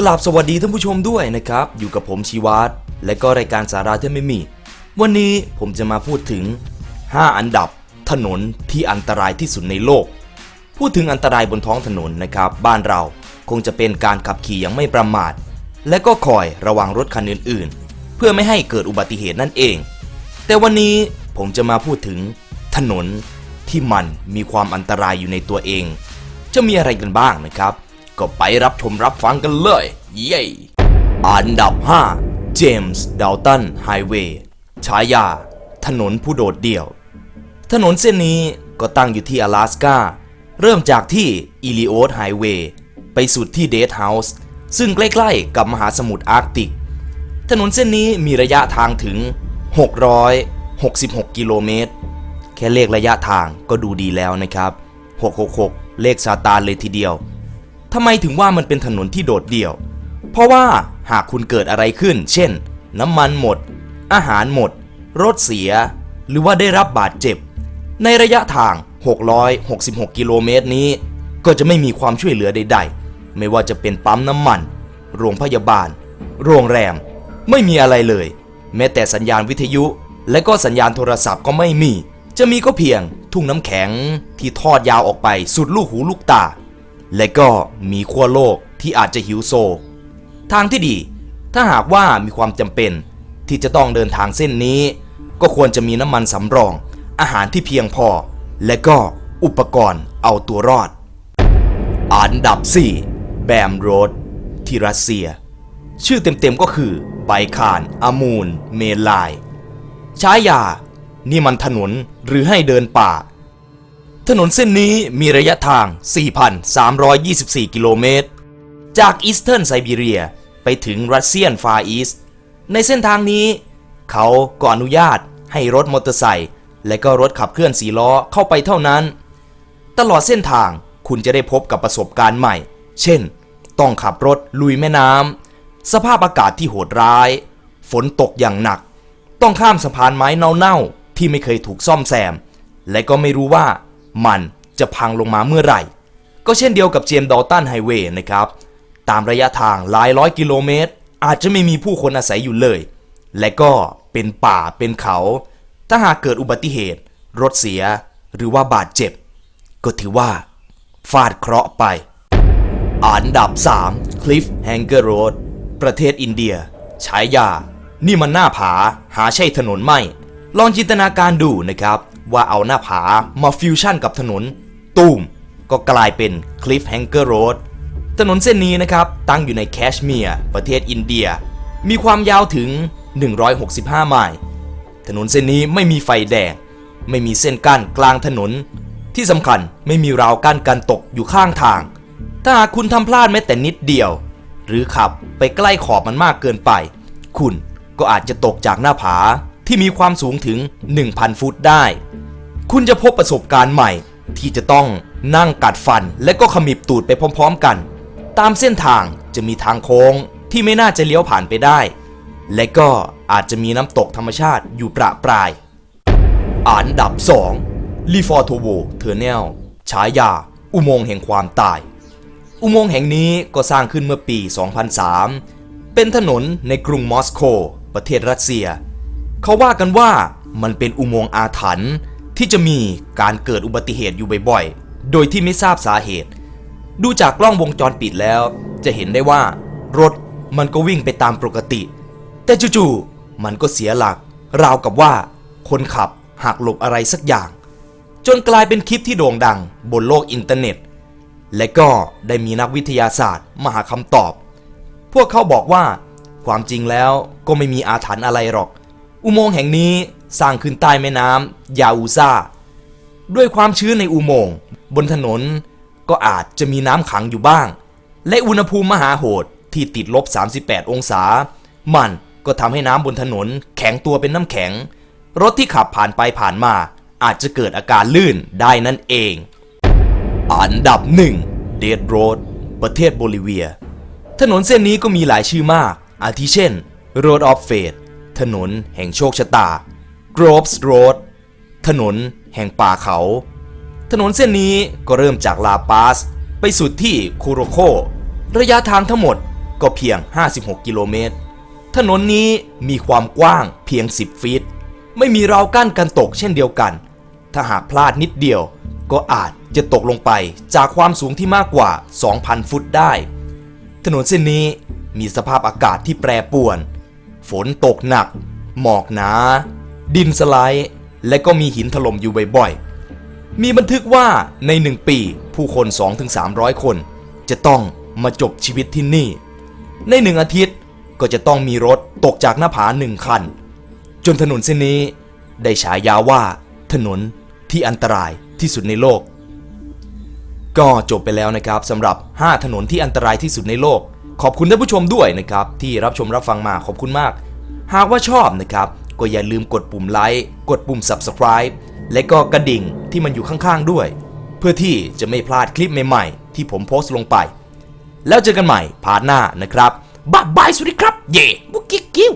กราบสวัสดีท่านผู้ชมด้วยนะครับ อยู่กับผมชีวัตและก็รายการสาระที่ไม่มี วันนี้ผมจะมาพูดถึง 5 อันดับ ถนนที่อันตรายที่สุดในโลก พูดถึงอันตรายบนท้องถนนนะครับ บ้านเราคงจะเป็นการขับขี่อย่างไม่ประมาท และก็คอยระวังรถคันอื่น ๆ เพื่อไม่ให้เกิดอุบัติเหตุนั่นเอง แต่วันนี้ผมจะมาพูดถึง ถนนที่มันมีความอันตรายอยู่ในตัวเอง จะมีอะไรกันบ้างนะครับ ก็ไปรับชมรับฟังกันเลย เย้อันดับ5 James Dalton Highway ฉายา ถนนผู้โดดเดี่ยว ถนนเส้นนี้ก็ตั้งอยู่ที่阿拉สกาเริ่มจากที่อิลิโอสไฮเวย์ไปสุดที่เดทเฮาส์ซึ่งใกล้ๆกับมหาสมุทรอาร์กติก ถนนเส้นนี้มีระยะทางถึง 666 กิโลเมตร แค่เลขระยะทางก็ดูดีแล้วนะครับ 666 เลขซาตานเลยทีเดียว ทำไมถึงว่ามันเป็นถนนที่โดดเดี่ยว เพราะว่าหากคุณเกิดอะไรขึ้น เช่น น้ำมันหมด อาหารหมด รถเสีย หรือว่าได้รับบาดเจ็บ ในระยะทาง 666 กิโลเมตรนี้ ก็จะไม่มีความช่วยเหลือใด ๆ ไม่ว่าจะเป็นปั๊มน้ำมัน โรงพยาบาล โรงแรม ไม่มีอะไรเลย แม้แต่สัญญาณวิทยุ และก็สัญญาณโทรศัพท์ก็ไม่มี จะมีก็เพียง ทุ่งน้ำแข็งที่ทอดยาวออกไปสุดลูกหูลูกตา และก็มีขั้วโลกที่อาจจะหิวโซ ทางที่ดี ถ้าหากว่ามีความจำเป็นที่จะต้องเดินทางเส้นนี้ ก็ควรจะมีน้ำมันสำรอง อาหารที่เพียงพอ และก็อุปกรณ์เอาตัวรอด อันดับ 4 แบมโรดที่รัสเซีย ชื่อเต็มๆก็คือไบคานอามูนเมลายฉายา นี่มันถนนหรือให้เดินป่า ถนนเส้นนี้มีระยะทาง 4,324 กิโลเมตร จากอีสเทิร์นไซบีเรียไปถึงรัสเซียนฟาอีสในเส้นทางนี้ เขาก็อนุญาตให้รถมอเตอร์ไซค์และก็รถขับเคลื่อนสีล้อเข้าไปเท่านั้น ตลอดเส้นทางคุณจะได้พบกับประสบการณ์ใหม่ เช่น ต้องขับรถลุยแม่น้ำสภาพอากาศที่โหดร้าย ฝนตกอย่างหนัก ต้องข้ามสะพานไม้เน่าๆที่ไม่เคยถูกซ่อมแซม และก็ไม่รู้ว่า มันจะพังลงมาเมื่อไหร่ ก็เช่นเดียวกับเจมส์ดอลตันไฮเวย์นะครับ ตามระยะทางหลายร้อยกิโลเมตร อาจจะไม่มีผู้คนอาศัยอยู่เลย และก็เป็นป่าเป็นเขา ถ้าหากเกิดอุบัติเหตุ รถเสียหรือว่าบาดเจ็บ ก็ถือว่า ฟาดเคราะห์ไป อันดับ 3 Cliff Hanger Road ประเทศอินเดียฉายา นี่มันหน้าผาหาใช่ถนนไม่ ลองจินตนาการดูนะครับ ว่าเอาหน้าผามาฟิวชั่นกับถนน ตูมก็กลายเป็น Cliff Hanger Road ถนนเส้นนี้นะครับ ตั้งอยู่ในแคชเมียร์ประเทศอินเดีย มีความยาวถึง 165 ไมล์ถนนเส้นนี้ไม่มีไฟแดง ไม่มีเส้นกั้นกลางถนน ที่สำคัญไม่มีราวกั้นกันตกอยู่ข้างทาง ถ้าหากคุณทำพลาดแม้แต่นิดเดียว หรือขับไปใกล้ขอบมันมากเกินไป คุณก็อาจจะตกจากหน้าผาที่มีความสูงถึง 1,000 ฟุตได้ คุณจะพบประสบการณ์ใหม่ ที่จะต้องนั่งกัดฟันและก็ขมิบตูดไปพร้อม ๆ กัน ตามเส้นทางจะมีทางโค้งที่ไม่น่าจะเลี้ยวผ่านไปได้ และก็อาจจะมีน้ำตกธรรมชาติอยู่ประปราย อันดับ2ลีฟอร์โทโวเทอร์เนลฉายา อุโมงค์แห่งความตาย อุโมงค์แห่งนี้ก็สร้างขึ้นเมื่อปี 2003 เป็นถนนในกรุงมอสโก ประเทศรัสเซีย เขาว่ากันว่ามันเป็นอุโมงค์อาถรรพ์ ที่จะมีการเกิดอุบัติเหตุอยู่บ่อยๆ โดยที่ไม่ทราบสาเหตุ ดูจากกล้องวงจรปิดแล้ว จะเห็นได้ว่ารถมันก็วิ่งไปตามปกติ แต่จู่ๆมันก็เสียหลัก ราวกับว่า คนขับหักหลบอะไรสักอย่าง จนกลายเป็นคลิปที่โด่งดังบนโลกอินเทอร์เน็ต และก็ได้มีนักวิทยาศาสตร์มาหาคำตอบ พวกเขาบอกว่า ความจริงแล้วก็ไม่มีอาถรรพ์อะไรหรอก อุโมงค์แห่งนี้ สร้างขึ้นใต้แม่น้ำยาอูซาด้วยความชื้นในอุโมงค์บนถนนก็อาจจะมีน้ำขังอยู่บ้าง และอุณหภูมิมหาโหดที่ติดลบ 38 องศา มันก็ทำให้น้ำบนถนนแข็งตัวเป็นน้ำแข็ง รถที่ขับผ่านไปผ่านมา อาจจะเกิดอาการลื่นได้นั่นเอง อันดับหนึ่งเดดโรดประเทศโบลิเวีย ถนนเส้นนี้ก็มีหลายชื่อมาก อาทิเช่น Road of Fate ถนนแห่งโชคชะตา Groves Road ถนนแห่งป่าเขา ถนนเส้นนี้ก็เริ่มจากลาปาส ไปสุดที่คูโรโค ระยะทางทั้งหมดก็เพียง 56 กิโลเมตร ถนนนี้มีความกว้างเพียง 10 ฟีต ไม่มีราวกั้นกันตกเช่นเดียวกัน ถ้าหากพลาดนิดเดียว ก็อาจจะตกลงไปจากความสูงที่มากกว่า 2,000 ฟุตได้ ถนนเส้นนี้มีสภาพอากาศที่แปรปรวน ฝนตกหนัก หมอกหนา ดินสไลด์และก็มีหินถล่มอยู่บ่อยๆ มีบันทึกว่าในหนึ่งปีผู้คน 2-300 คน จะต้องมาจบชีวิตที่นี่ ในหนึ่งอาทิตย์ก็จะต้องมีรถตกจากหน้าผาหนึ่งคัน จนถนนเส้นนี้ได้ฉายาว่าถนนที่อันตรายที่สุดในโลก ก็จบไปแล้วนะครับสำหรับ 5 ถนนที่อันตรายที่สุดในโลก ขอบคุณท่านผู้ชมด้วยนะครับ ที่รับชมรับฟังมาขอบคุณมาก หากว่าชอบนะครับ ก็อย่าลืมกดปุ่มไลค์กดปุ่ม Subscribe และก็กระดิ่งที่มันอยู่ข้างๆด้วย เพื่อที่จะไม่พลาดคลิปใหม่ๆ ที่ผมโพสต์ลงไป แล้วเจอกันใหม่พาร์ทหน้านะครับบ๊ายบายสวัสดีครับ เย่บุกกิ๊กกิ้ว